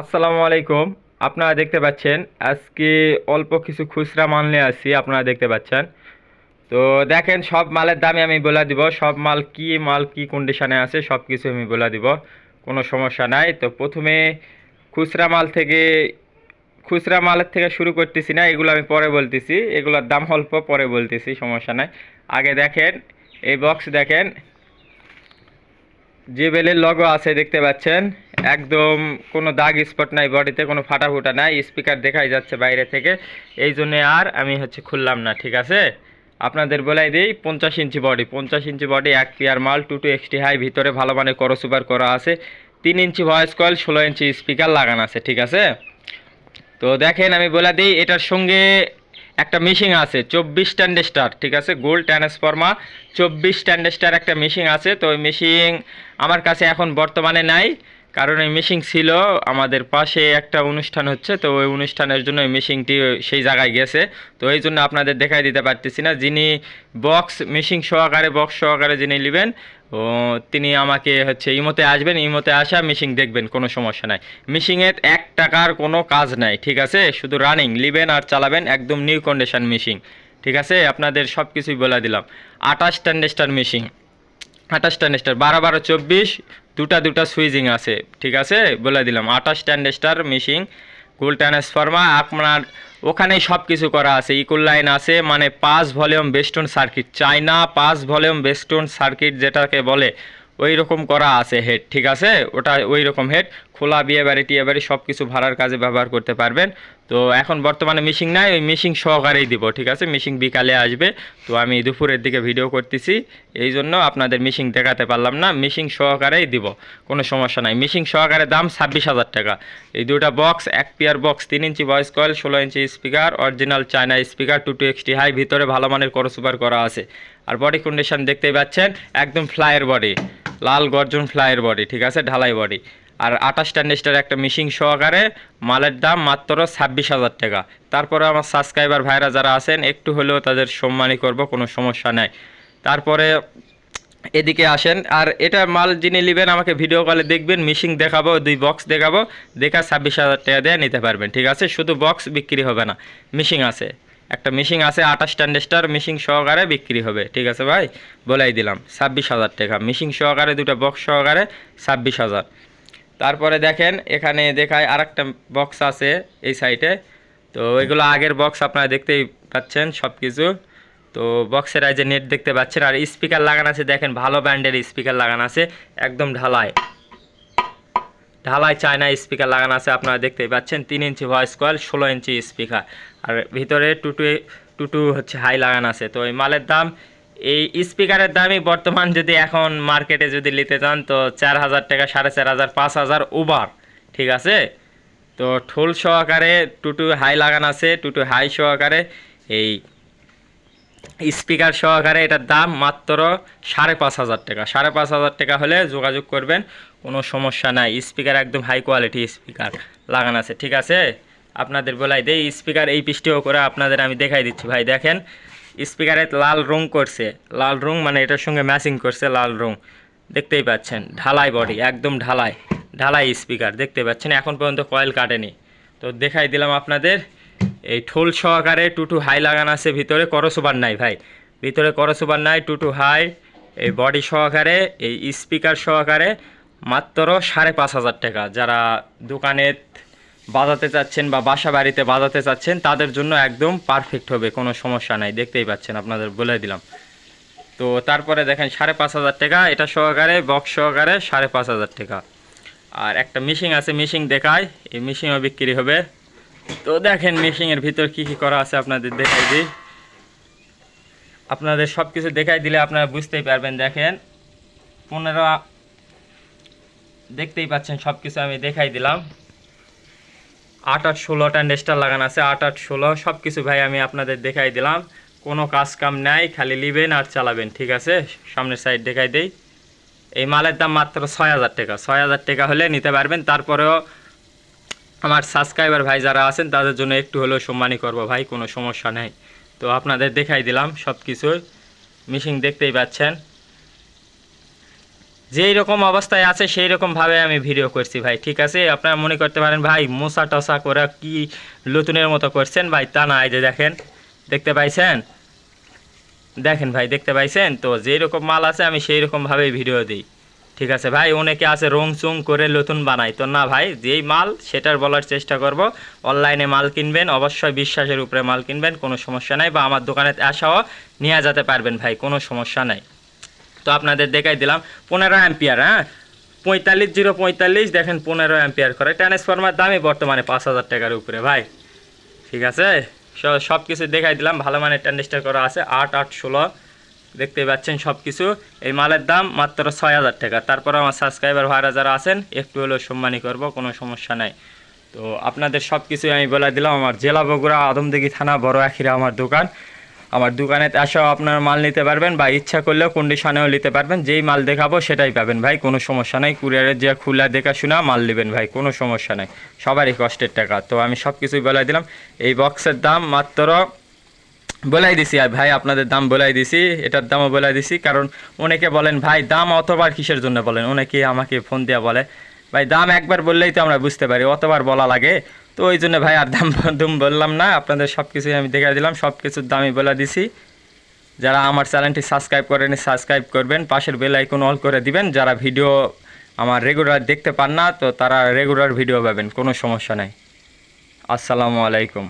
আসসালামু আলাইকুম। আপনারা দেখতে পাচ্ছেন, আজকে অল্প কিছু খুচরা মাল নিয়ে আসছি, আপনারা দেখতে পাচ্ছেন। তো দেখেন, সব মালের দামই আমি বলে দিব, সব মাল কি মাল কি কন্ডিশনে আছে সব কিছু আমি বলে দিব, কোনো সমস্যা নাই। তো প্রথমে খুচরা মাল থেকে, খুচরা মালের থেকে শুরু করতেছি না, এগুলো আমি পরে বলতেছি, এগুলোর দাম অল্প, পরে বলতেছি, সমস্যা নাই। আগে দেখেন, এই বক্স দেখেন যে বেলের লগো আছে, দেখতে পাচ্ছেন। একদম কোনো দাগ স্পট নাই বডিতে কোনো ফাটা ফুটা নাই স্পিকার দেখাই যাচ্ছে বাইরে থেকে। এই জন্যে আর আমি হচ্ছে খুললাম না, ঠিক আছে? আপনাদের বলাই দিই, পঞ্চাশ ইঞ্চি বডি পঞ্চাশ ইঞ্চি বডি এক পেয়ার মাল টু টু এক্সটি হাই ভিতরে ভালো মানে করো সুপার করা আছে। তিন ইঞ্চি ভয়েস কয়েল ষোলো ইঞ্চি স্পিকার লাগানো আছে, ঠিক আছে? তো দেখেন, আমি বলে দিই, এটার সঙ্গে একটা মেশিন আছে, চব্বিশ স্টার ঠিক আছে? গোল্ড ট্রান্সফর্মা চব্বিশ স্টার একটা মেশিন আছে। তো ওই মেশিন আমার কাছে এখন বর্তমানে নাই। কারণ এই মেশিন ছিল আমাদের পাশে একটা অনুষ্ঠান হচ্ছে, তো ওই অনুষ্ঠানের জন্য ওই মেশিনটি সেই জায়গায় গেছে। তো এই জন্য আপনাদের দেখাই দিতে পারতেছি না। যিনি বক্স মেশিন সহকারে বক্স সহকারে যিনি নেবেন, ও তিনি আমাকে হচ্ছে ইমোতে আসবেন, ইমোতে আসা মেশিন দেখবেন, কোনো সমস্যা নাই। মেশিনের এক টাকার কোনো কাজ নাই, ঠিক আছে? শুধু রানিং লিবেন আর চালাবেন, একদম নিউ কন্ডিশন মেশিন ঠিক আছে? আপনাদের সব কিছুই বলে দিলাম। আঠাশ স্টার মেশিন আঠাশ স্টার বারো বারো চব্বিশ দুটা দুটা সুইজিং আছে, ঠিক আছে? বলে দিলাম, আঠাশ স্টার মিশিং গোল ট্রান্সফর্মার আপনার ওখানেই সব কিছু করা আছে ইকুল লাইন আছে মানে পাঁচ ভলিউম বেস্টন সার্কিট চাইনা পাঁচ ভলিউম বেস্টন সার্কিট যেটাকে বলে ওই রকম করা আছে হেড ঠিক আছে? ওটা ওই রকম হেড খোলা বিয়ে বাড়ি, টিয়ে বাড়ি সব কিছু ভাড়ার কাজে ব্যবহার করতে পারবেন। তো এখন বর্তমানে মিশিং নাই, ওই মিশিং সহকারেই দিব, ঠিক আছে? মিশিং বিকালে আসবে। তো আমি দুপুরের দিকে ভিডিও করতেছি। এই জন্য আপনাদের মিশিং দেখাতে পারলাম না মিশিং সহকারেই দিব। কোনো সমস্যা নাই। মিশিং সহকারে দাম ছাব্বিশ হাজার টাকা। এই দুটা বক্স এক পেয়ার বক্স তিন ইঞ্চি ভয়েস কয়েল ষোলো inch speaker original China speaker two two XT high ভিতরে ভালো মানের করসুপার করা আছে। আর বডি কন্ডিশন দেখতেই পাচ্ছেন, একদম ফ্লাইয়ের বডি লাল গর্জন ফ্লাইয়ের বডি ঠিক আছে? ঢালাই বডি আর আঠাশ টান্নিস্টার একটা মিশিং সহকারে মালের দাম মাত্র ছাব্বিশ হাজার টাকা। তারপরে আমার সাবস্ক্রাইবার ভাইরা যারা আছেন, একটু হলেও তাদের সম্মানই করব, কোনো সমস্যা নাই। তারপরে এদিকে আসেন, আর এটা মাল যিনি নেবেন, আমাকে ভিডিও কলে দেখবেন মিশিং দেখাবো, দুই বক্স দেখাবো, দেখা ছাব্বিশ হাজার টাকা দিয়ে নিতে পারবেন, ঠিক আছে? শুধু বক্স বিক্রি হবে না মিশিং আছে। একটা মিশিং আছে আঠাশ স্টার মিশিং সহকারে বিক্রি হবে, ঠিক আছে ভাই? বলাই দিলাম, ছাব্বিশ হাজার টাকা। মিশিং সহকারে, দুটো বক্স সহকারে, ছাব্বিশ হাজার। তারপরে দেখেন, এখানে দেখায় আর একটা বক্স আছে এই সাইডে তো এগুলো আগের বক্স আপনারা দেখতেই পাচ্ছেন সব কিছু তো বক্সের এই যে নেট দেখতে পাচ্ছেন, আর স্পিকার লাগানো আছে, দেখেন ভালো ব্র্যান্ডের স্পিকার লাগানো আছে, একদম ঢালাই। ঢালাই চায়না স্পিকার লাগানো আছে, আপনারা দেখতেই পাচ্ছেন, তিন ইঞ্চি ভয়েস কয়েল ষোলো ইঞ্চি স্পিকার আর ভিতরে টুটু টুটু হচ্ছে হাই লাগানো আছে। তো এই মালের দাম এই স্পিকারের দামই বর্তমান যদি এখন মার্কেটে যদি নিতে চান, তো চার হাজার টাকা, সাড়ে চার হাজার, পাঁচ হাজার ওভার ঠিক আছে? তো ঠোল সহকারে টুটু হাই লাগান আছে, টুটু হাই সহকারে এই স্পিকার সহকারে এটার দাম মাত্র সাড়ে পাঁচ হাজার টাকা। সাড়ে পাঁচ হাজার টাকা হলে যোগাযোগ করবেন, কোনো সমস্যা নাই। স্পিকার একদম হাই কোয়ালিটি স্পিকার লাগানো আছে, ঠিক আছে? আপনাদের বলাই দেই, স্পিকার এই পৃষ্ঠেও করে আপনাদের আমি দেখাই দিচ্ছি। ভাই, দেখেন স্পিকারে লাল রং করছে। লাল রং মানে এটার সঙ্গে ম্যাচিং করছে লাল রং। দেখতেই পাচ্ছেন, ঢালাই বডি একদম ঢালাই। ঢালাই স্পিকার, দেখতে পাচ্ছেন, এখন পর্যন্ত কয়েল কাটেনি। তো দেখাই দিলাম আপনাদের, এই ঠোল সহকারে টুটু হাই লাগানো আছে, ভিতরে করসোবার নাই ভাই। ভিতরে করসোবার নাই, টুটু হাই, এই বডি সহকারে, এই স্পিকার সহকারে মাত্র সাড়ে পাঁচ হাজার টাকা। যারা দোকানে বাজাতে চাচ্ছেন বা বাসা বাড়িতে বাজাতে চাচ্ছেন, তাদের জন্য একদম পারফেক্ট হবে, কোনো সমস্যা নাই। দেখতেই পাচ্ছেন, আপনাদের বলে দিলাম। তো তারপরে দেখেন, সাড়ে পাঁচ হাজার টাকা, এটা সহকারে বক্স সহকারে সাড়ে পাঁচ হাজার টাকা। আর একটা মিশিং আছে মিশিং দেখায় এই মিশিংও বিক্রি হবে। তো দেখেন মেশিংয়ের ভিতর কি কি করা আছে, আপনাদের দেখাই দিই। আপনাদের সব কিছু দেখাই দিলে আপনারা বুঝতেই পারবেন, দেখেন। পনেরো, দেখতেই পাচ্ছেন সব কিছু আমি দেখাই দিলাম। আট আট ষোলোটা নেস্টার লাগানো আছে, আট আট ষোলো সব কিছু ভাই আমি আপনাদের দেখাই দিলাম। কোনো কাজ কাম নাই, খালি নিবেন আর চালাবেন, ঠিক আছে? সামনের সাইড দেখাই দেই। এই মালের দাম মাত্র ছয় হাজার টাকা। ছয় হাজার টাকা হলে নিতে পারবেন। তারপরেও আমার সাবস্ক্রাইবার ভাই যারা আছেন, তাদের জন্য একটু হলেও সম্মানই করব ভাই, কোনো সমস্যা নেই। তো আপনাদের দেখাই দিলাম সব কিছু মিশিং দেখতেই পাচ্ছেন। যেই রকম অবস্থায় আছে, সেই রকমভাবে আমি ভিডিও করছি ভাই, ঠিক আছে? আপনারা মনে করতে পারেন, ভাই মোসা টসা করে কি নতুনের মতো করছেন ভাই, তা না যে দেখেন, দেখতে পাইছেন? দেখেন ভাই, দেখতে পাইছেন? তো যেই রকম মাল আছে, আমি সেই রকমভাবেই ভিডিও দিই, ঠিক আছে? ভাই, অনেকে আছে রং চুং করে নতুন বানাই তো না ভাই, যেই মাল, সেটার বলার চেষ্টা করব, অনলাইনে মাল কিনবেন, অবশ্যই বিশ্বাসের উপরে মাল কিনবেন, কোনো সমস্যা নাই, বা আমার দোকানে আসাও নিয়ে যেতে পারবেন ভাই, কোনো সমস্যা নাই। তো আপনাদের দেখাই দিলাম, পনেরো অ্যাম্পিয়ার হ্যাঁ? পঁয়তাল্লিশ, জিরো পঁয়তাল্লিশ, দেখেন পনেরো অ্যাম্পিয়ার করে। ট্রান্সফরমার দামই বর্তমানে পাঁচ হাজার টাকার উপরে, ভাই। ঠিক আছে? সব কিছু দেখাই দিলাম, ভালো মানের ট্যান্ডিস্টার করা আছে, আট আট, ষোলো। দেখতে পাচ্ছেন সব কিছু এই মালের দাম মাত্র ছয় হাজার টাকা। তারপর আমার সাবস্ক্রাইবার ভাইরা যারা আছেন, একটু হলেও সম্মানী করব, কোনো সমস্যা নাই। তো আপনাদের সব কিছুই আমি বলে দিলাম, আমার জেলা বগুড়া, আদমদিঘি থানা, বড় আখিরা, আমার দোকান। আমার দোকানে আসাও আপনার মাল নিতে পারবেন বা ইচ্ছা করলেও কন্ডিশনেও নিতে পারবেন। যেই মাল দেখাবো সেটাই পাবেন ভাই, কোনো সমস্যা নাই। কুরিয়ারের যে খুলা দেখাশোনা, মাল নেবেন ভাই, কোনো সমস্যা নাই। সবারই কষ্টের টাকা। তো আমি সব কিছুই বলে দিলাম। এই বক্সের দাম মাত্র বলাই দিছি। আর ভাই, আপনাদের দাম বলাই দিছি। এটার দামও বলাই দিছি। কারণ অনেকে বলেন, ভাই, দাম অতবার কিসের জন্য? বলেন। অনেকে আমাকে ফোন দেওয়া বলে, ভাই, দাম একবার বললেই তো আমরা বুঝতে পারি। অতবার বলা লাগে। তো ওই জন্য ভাই আর দাম দুম বললাম না, আপনাদের সব কিছুই আমি দেখে দিলাম সব কিছুর দামই বলে দিছি। যারা আমার চ্যানেলটি সাবস্ক্রাইব করেনি সাবস্ক্রাইব করবেন, পাশের বেল আইকন অল করে দিবেন, যারা ভিডিও আমার রেগুলার দেখতে পান না, তো তারা রেগুলার ভিডিও পাবেন, কোনো সমস্যা নাই। আসসালামু আলাইকুম।